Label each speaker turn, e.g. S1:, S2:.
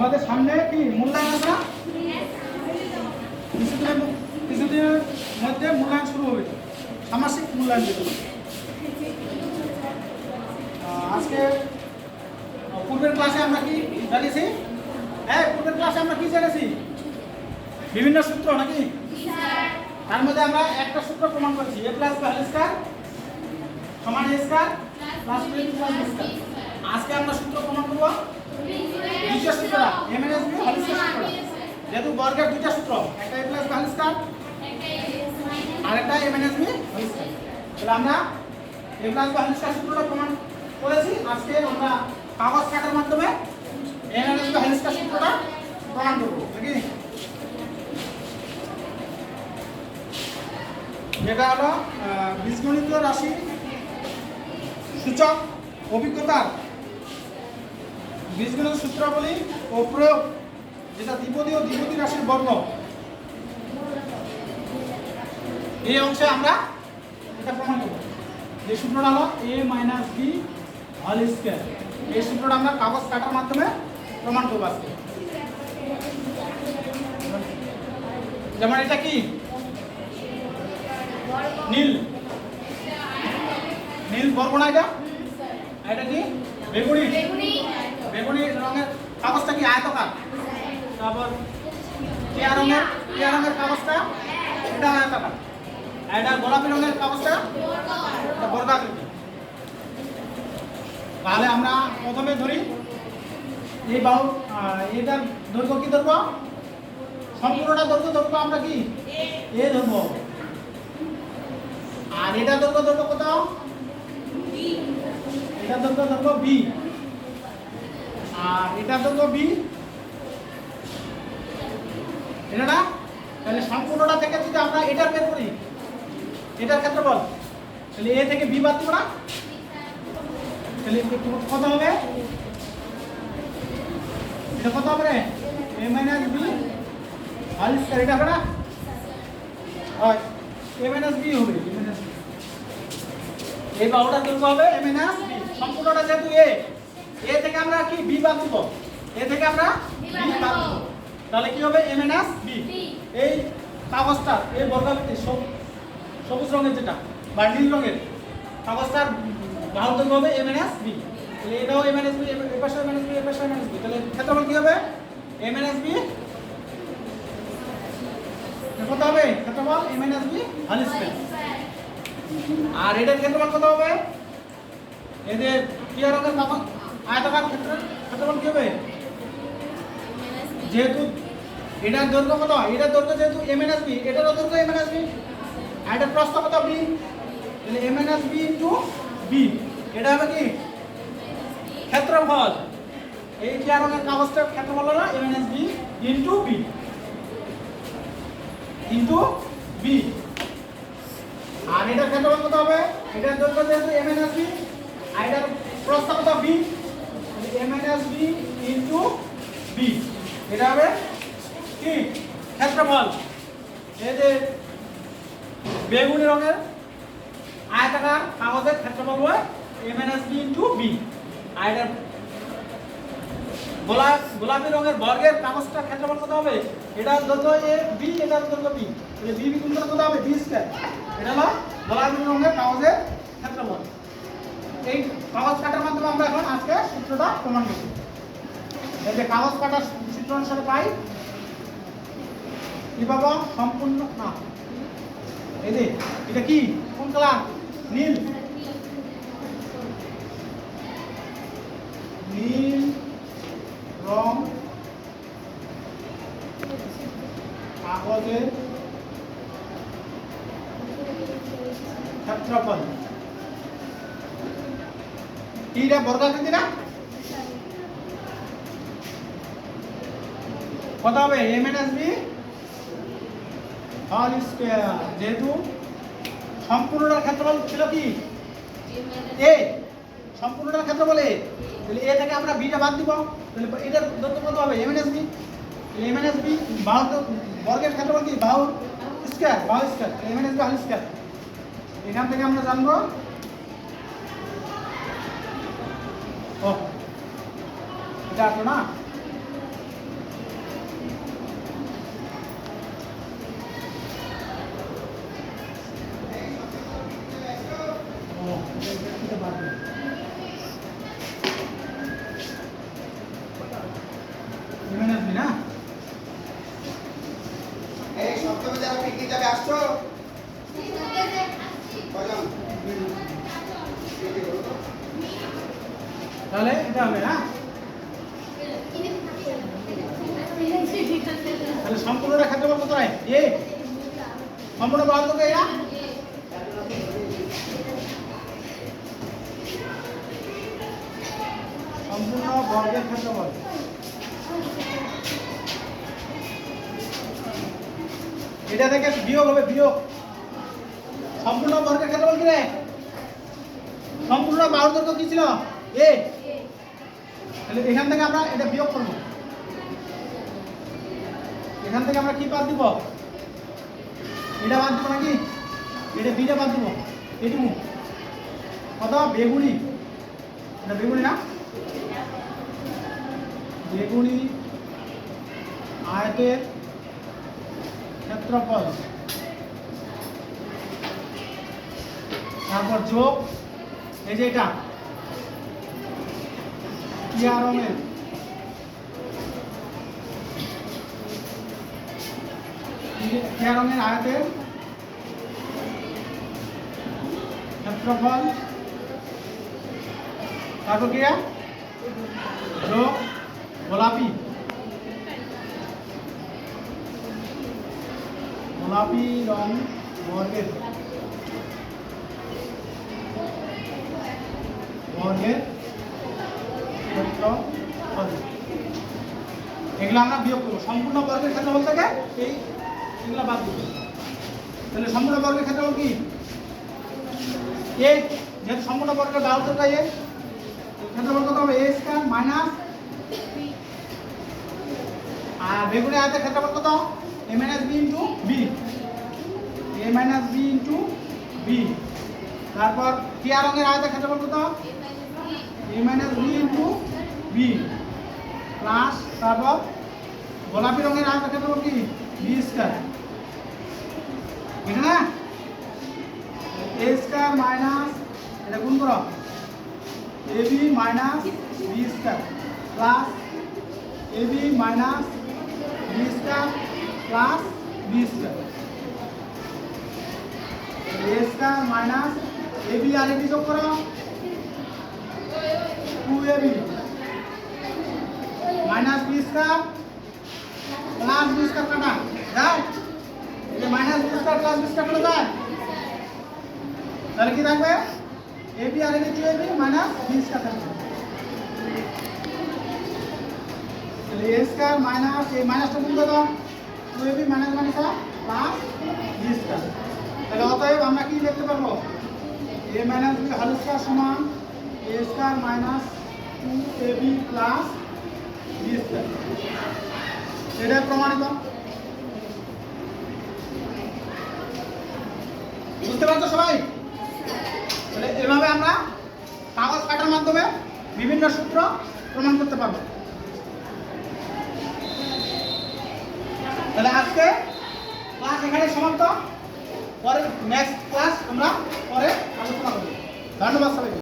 S1: তোমাদের সামনে কি মূল্যায়ন আছে কিছুদিনের কিছুদিনের মধ্যে মূল্যায়ন শুরু হবে। সামাসিক মূল্যায়ন আহ, আজকে পূর্বের ক্লাসে আমরা কি জানিয়েছি? হ্যাঁ পূর্বের ক্লাসে আমরা কি জেনেছি বিভিন্ন সূত্র নাকি? তার মধ্যে আমরা একটা সূত্র প্রমাণ করেছি। A plus B whole square সমান এ প্লাস আজকে আমরা সূত্র প্রমাণ করব। দ্বিতীয় সূত্রটা এম বি যেহেতু বর্গের দুইটা সূত্র একটা এ প্লাস বি আর একটা এম এন এস তাহলে আমরা এ প্লাস বি হোল সূত্রটা প্রমাণ করেছি। আজকে আমরা কাগজ কাটার মাধ্যমে M N S B whole square সূত্রটা প্রমাণ করব, নাকি? যেটা হলো বীজগণিত রাশি সূচক অভিজ্ঞতার বীজগণিত সূত্রাবলী ও প্রয়োগ, যেটা দ্বিপদী ও দ্বিপদী রাশির বর্গ এই অংশে আমরা এটা প্রমাণ করব। যে সূত্রটা হলো A minus B whole square এই সূত্রটা আমরা কাগজ কাটার মাধ্যমে প্রমাণ করব আজকে। যেমন এটা কি? নীল। নীল বর্গ না এটা এটা কি? বেগুনি। রঙের কাগজটা কি আয়তকার? তারপর টিয়া রঙের? টিয়া রঙের কাগজটা এটা আয়তকার। আর এটা গোলাপি রঙের কাগজটা বর্গাকৃতি তাহলে আমরা প্রথমে ধরি। এই বাহু এটার দৈর্ঘ্য কি ধরবো সম্পূর্ণটা দৈর্ঘ্য ধরবো আমরা কি? এ ধরবো। আর এটা দৈর্ঘ্য ধরবো কত এটা দৈর্ঘ্য ধরবো বি। আর এটা দৈর্ঘ্য বি এটা তাহলে সম্পূর্ণটা থেকে যদি আমরা এটার বের করি, এটার ক্ষেত্রে বল। তাহলে এ থেকে বি বাদ দিব না? তাহলে কত হবে? এটা কত হবে রে? এ মাইনাস বি আর এটা হবে না? হয়। এ মাইনাস বি হবে, এ মাইনাস বি এই বাহুটার দৈর্ঘ্য হবে এ মাইনাস বি সম্পূর্ণটা যেহেতু এ। এ থেকে আমরা কি বি বাদ দিব এ থেকে আমরা বি বাদ দিব তাহলে কি হবে? এ মাইনাস বি এই কাগজটা এই বর্গাকৃতি সব- সবুজ রঙের যেটা বা নীল রঙের কাগজটার বাহুর দৈর্ঘ্য হবে এ মাইনাস বি তাহলে এটাও এ মাইনাস বি এ পাশে এ মাইনাস বি এ পাশে এ মাইনাস বি তাহলে ক্ষেত্রফল কি হবে? এ মাইনাস বি কত হবে? ক্ষেত্রফল A minus B whole square. আর এটার ক্ষেত্রফল কত হবে? এদের কি রকম কাগজ আয়তাকার ক্ষেত্র? ক্ষেত্রফল কি হবে? যেহেতু এটার দৈর্ঘ্য কত? এটার দৈর্ঘ্য যেহেতু এম এন এস বি এটারও দৈর্ঘ্য এম এন এস বি আর এটার প্রস্থ কত? বি তাহলে M N S B into B এটা হবে কি? ক্ষেত্রফল। এই কি রকমের কাগজটার ক্ষেত্রফল হলো M N S B into B into B আর এটার ক্ষেত্রফল কত হবে? এটার দৈর্ঘ্য যেহেতু এম এন এস বি আর এটার প্রস্থ কত? B M N S B into B এটা হবে কি ক্ষেত্রফল। এই যে বেগুনি রঙের আয়তাকার কাগজের ক্ষেত্রফল হয় M N S B into B আর এটার গোলাপ গোলাপি রঙের বর্গের কাগজটার ক্ষেত্রফল কত হবে? এটা দৈর্ঘ্য এ বি এটা দৈর্ঘ্য বি বি বি কত হবে? বি স্কয়ার এটা হলো গোলাপি রঙের কাগজের ক্ষেত্রফল। এই কাগজ কাটার মাধ্যমে আমরা এখন আজকে সূত্রটা প্রমাণ করব। এই যে কাগজ কাটার সূত্র অনুসারে পাই, কি পাবো? সম্পূর্ণ না এই যে, এটা কি? কোন কালার? নীল। নীল রং কাগজের ক্ষেত্রফল। এইটা বর্গাকৃতি না কত হবে? এম এন এস বি হল স্কোয়ার যেহেতু সম্পূর্ণটার ক্ষেত্রফল ছিল কি? এ সম্পূর্ণটার ক্ষেত্রফল এ তাহলে এ থেকে আমরা বিটা বাদ দিব। তাহলে এটার দৈর্ঘ্য কত হবে? M N S B M N S B বাহু বর্গের ক্ষেত্রফল কি? বাহু স্কোয়ার বাহু square M N S B হল স্কোয়ার এখান থেকে আমরা জানব ও এটা আসলো না তাহলে এটা হবে না তাহলে সম্পূর্ণটা ক্ষেত্রফল কত হয় এ, সম্পূর্ণ বল কত সম্পূর্ণ বর্গের ক্ষেত্রফল এটা থেকে বিয়োগ হবে, বিয়োগ। সম্পূর্ণ বর্গের ক্ষেত্রফল কি রে? সম্পূর্ণ বাহুর দৈর্ঘ্য কি ছিল? এ তাহলে এখান থেকে আমরা এটা বিয়োগ করব। এখান থেকে আমরা কি বাদ দিব? এটা বাদ দিব নাকি? এটা বিটা বাদ দিব। এটুকু। কত বেগুনি। এটা বেগুনি না? বেগুনি আয়তের ক্ষেত্রফল। তারপর যোগ, এই যে এটা। আয়তের ক্ষেত্রফল যোগ গোলাপি গোলাপি রং বর্গের বর্গের এগুলো আমরা বিয়োগ করব। সম্পূর্ণ বর্গের ক্ষেত্রফল থেকে এই এগুলো বাদ দিব। তাহলে সম্পূর্ণ বর্গের ক্ষেত্রফল কি? এ, যেহেতু সম্পূর্ণ বর্গের বারো থেকে এ ক্ষেত্রফল কত হবে? এ স্কয়ার মাইনাস আর বেগুনি আয়তের ক্ষেত্রফল কত? A minus B into B. A minus B into B. তারপর টিয়া রঙের আয়তের ক্ষেত্রফল কত? A minus B into B plus তারপর গোলাপি রঙের আয়তের ক্ষেত্রফল কি? বি স্কয়ার এটা না এ স্কয়ার মাইনাস এটা গুণ করো। A B minus B square plus A B minus B square plus B square A square minus A B R A যোগ করো। Two A B B square plus B square কাটা যায় এই minus B square plus B square কাটা যায় তাহলে কি থাকবে A B R A B two A B minus B square থাকবে তাহলে এ স্কয়ার মাইনাস এই মাইনাসটা গুণ কত two A B minus minus plus B square তাহলে অতএব আমরা কি লিখতে পারব A minus B whole square সমান A square minus two A B plus এটাই প্রমাণিত? বুঝতে পারছ সবাই? তাহলে এভাবে আমরা কাগজ কাটার মাধ্যমে বিভিন্ন সূত্র প্রমাণ করতে পারব। তাহলে আজকে ক্লাস এখানে সমাপ্ত। পরে নেক্সট ক্লাস আমরা পরে আলোচনা করব। ধন্যবাদ সবাইকে।